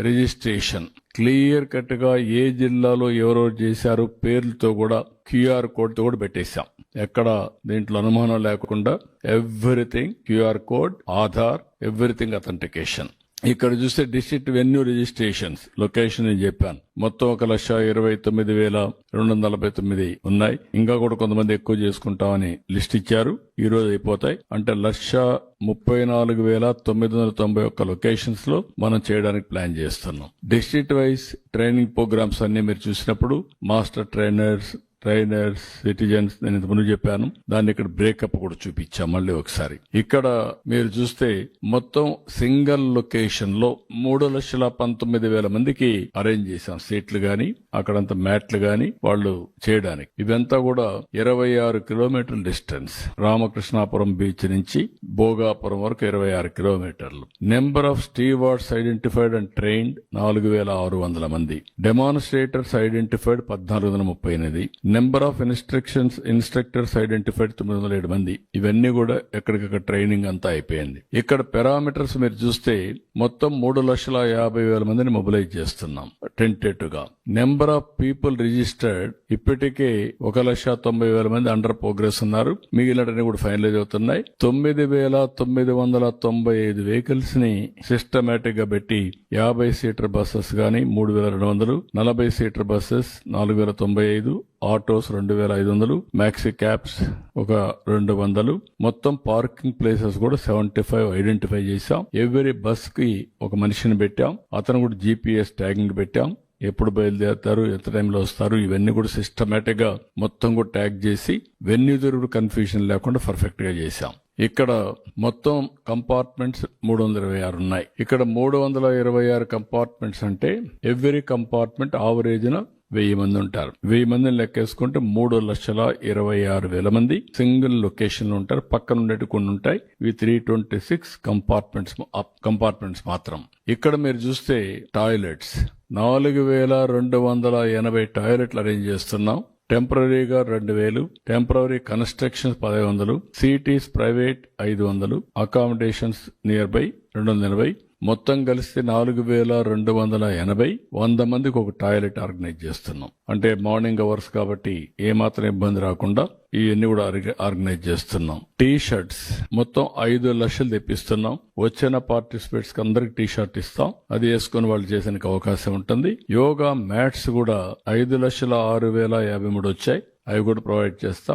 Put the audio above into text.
Registration. Clear కట్గా ఏ జిల్లాలో ఎవరెవరు చేశారు పేర్లతో కూడా క్యూఆర్ కోడ్తో కూడా పెట్టేశాం. ఎక్కడ దీంట్లో అనుమానం లేకుండా everything QR code Aadhaar everything authentication. ఇక్కడ చూస్తే డిస్ట్రిక్ట్ వెన్యూ రిజిస్ట్రేషన్స్. లొకేషన్ నేను చెప్పాను. మొత్తం ఒక లక్ష ఇరవై తొమ్మిది వేల రెండు వందల నలభై తొమ్మిది ఉన్నాయి. ఇంకా కూడా కొంతమంది ఎక్కువ చేసుకుంటామని లిస్ట్ ఇచ్చారు. ఈ రోజు అయిపోతాయి. అంటే లక్ష ముప్పై నాలుగు వేల తొమ్మిది వందల తొంభై ఒక్క లొకేషన్స్లో మనం చేయడానికి ప్లాన్ చేస్తున్నాం. డిస్ట్రిక్ట్ వైజ్ ట్రైనింగ్ ప్రోగ్రామ్స్ అన్ని మీరు చూసినప్పుడు మాస్టర్ ట్రైనర్స్ ట్రైనర్స్ సిటిజన్స్ నేను ఇంతకుముందు ముందు చెప్పాను. దాన్ని ఇక్కడ బ్రేకప్ కూడా చూపించాం మళ్ళీ ఒకసారి. ఇక్కడ మీరు చూస్తే మొత్తం సింగిల్ లొకేషన్లో మూడు లక్షల పంతొమ్మిది వేల మందికి అరేంజ్ చేశాం. సీట్లు గాని అక్కడంత మ్యాట్లు గాని వాళ్ళు చేయడానికి. ఇదంతా కూడా ఇరవై ఆరు కిలోమీటర్ల డిస్టెన్స్. రామకృష్ణాపురం బీచ్ నుంచి భోగాపురం వరకు ఇరవై ఆరు కిలోమీటర్లు. Number of stewards identified and trained నాలుగు వేల ఆరు వందల మంది. డెమాన్స్ట్రేటర్స్ ఐడెంటిఫైడ్ పద్నాలుగు వందల ముప్పై ఎనిమిది. Number of instructions instructors identified తొమ్మిది వందల ఏడు మంది. ఇవన్నీ కూడా ఎక్కడికక్కడ ట్రైనింగ్ అంతా అయిపోయింది. ఇక్కడ పారామీటర్స్ మీరు చూస్తే మొత్తం మూడు లక్షల యాభై వేల మందిని మొబిలైజ్ చేస్తున్నాం. టెంటేటివ్గా. నెంబర్ ఆఫ్ పీపుల్ రిజిస్టర్డ్ ఇప్పటికే ఒక లక్ష తొంభై వేల మంది అండర్ ప్రోగ్రెస్ ఉన్నారు. మిగిలినవన్నీ కూడా ఫైనలైజ్ అవుతున్నాయి. తొమ్మిది వేల తొమ్మిది వందల తొంభై ఐదు వెహికల్స్ని సిస్టమేటిక్గా పెట్టి యాభై సీటర్ బస్సెస్ గాని మూడు వేల రెండు వందలు నలభై సీటర్ బస్సెస్ నాలుగు వేల తొంభై ఐదు ఆటోస్ రెండు వేల ఐదు వందలు మ్యాక్సీ క్యాబ్స్ ఒక రెండు వందలు. మొత్తం పార్కింగ్ ప్లేసెస్ కూడా సెవెంటీ ఫైవ్ ఐడెంటిఫై చేశాం. ఎవ్రీ బస్కి ఒక మనిషిని పెట్టాం. అతను కూడా జీపీఎస్ ట్యాగింగ్ పెట్టాం. ఎప్పుడు బయలుదేరుతారు ఎంత టైంలో వస్తారు ఇవన్నీ కూడా సిస్టమేటిక్గా మొత్తం కూడా ట్యాగ్ చేసి వెన్యూదురుడు కన్ఫ్యూజన్ లేకుండా పర్ఫెక్ట్గా చేశాం. ఇక్కడ మొత్తం కంపార్ట్మెంట్స్ మూడు వందల ఇరవై ఆరు ఉన్నాయి. ఇక్కడ మూడు వందల ఇరవై ఆరు కంపార్ట్మెంట్స్ అంటే ఎవ్రీ కంపార్ట్మెంట్ ఆవరేజ్న వెయ్యి మంది ఉంటారు. వెయ్యి మందిని లెక్కేసుకుంటే మూడు లక్షల ఇరవై ఆరు వేల మంది సింగిల్ లొకేషన్లో ఉంటారు. పక్కన ఉండేటి కొన్ని ఉంటాయి. ఇవి three twenty six compartments compartments మాత్రం. ఇక్కడ మీరు చూస్తే టాయిలెట్స్. నాలుగు వేల రెండు వందల ఎనభై టాయిలెట్లు అరేంజ్ చేస్తున్నాం. టెంపరీగా రెండు వేలు. టెంపరీ కన్స్ట్రక్షన్స్ పదహైదు వందలు. సిటీస్ ప్రైవేట్ ఐదు వందలు. అకామిడేషన్స్ నియర్ బై రెండు వందల ఎనభై. మొత్తం కలిస్తే నాలుగు వేల రెండు వందల ఎనభై వంద మందికి ఒక టాయిలెట్ ఆర్గనైజ్ చేస్తున్నాం. అంటే మార్నింగ్ అవర్స్ కాబట్టి ఏమాత్రం ఇబ్బంది రాకుండా ఇవన్నీ కూడా ఆర్గనైజ్ చేస్తున్నాం. టీ షర్ట్స్ మొత్తం ఐదు లక్షలు తెప్పిస్తున్నాం. వచ్చిన పార్టిసిపేట్స్కి అందరికి టీ షర్ట్ ఇస్తాం. అది వేసుకుని వాళ్ళు చేసేందుకు అవకాశం ఉంటుంది. యోగా మ్యాట్స్ కూడా ఐదు లక్షల ఆరు వేల యాభై మూడు వచ్చాయి. అవి కూడా ప్రొవైడ్ చేస్తాం.